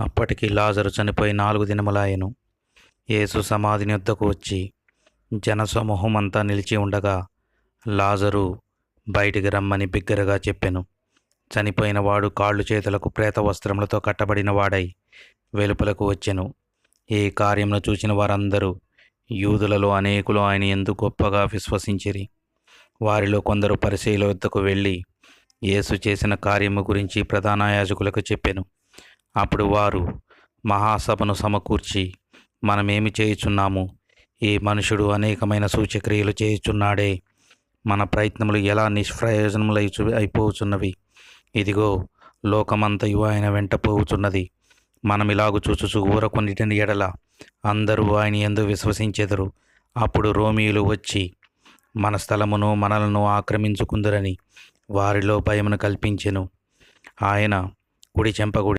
అప్పటికి లాజరు చనిపోయి నాలుగు దినములాయను. యేసు సమాధిని వద్దకు వచ్చి జనసమూహమంతా నిలిచి ఉండగా లాజరు బయటికి రమ్మని బిగ్గరగా చెప్పెను. చనిపోయిన వాడు కాళ్ళు చేతులకు ప్రేత వస్త్రములతో కట్టబడిన వాడై వెలుపలకు వచ్చెను. ఈ కార్యమును చూసిన వారందరూ యూదులలో అనేకులు ఆయన ఎందు గొప్పగా విశ్వసించిరి. వారిలో కొందరు పరిశీల వద్దకు వెళ్ళి యేసు చేసిన కార్యము గురించి ప్రధాన యాజకులకు చెప్పెను. అప్పుడు వారు మహాసభను సమకూర్చి మనమేమి చేయుచున్నాము? ఈ మనుషుడు అనేకమైన సూచక్రియలు చేయుచున్నాడే? మన ప్రయత్నములు ఎలా నిష్ప్రయోజనములై అయిపోతున్నవి ఇదిగో లోకమంతయు ఆయన వెంట పోవుచున్నది. మనం ఇలాగు చూచుచు ఊరకొన్నిటిని ఎడల అందరూ ఆయన ఎందు విశ్వసించెదరు. అప్పుడు రోమియులు వచ్చి మన స్థలమును మనలను ఆక్రమించుకుందరని వారిలో భయమును కల్పించెను. ఆయన కుడి చెంపగుడి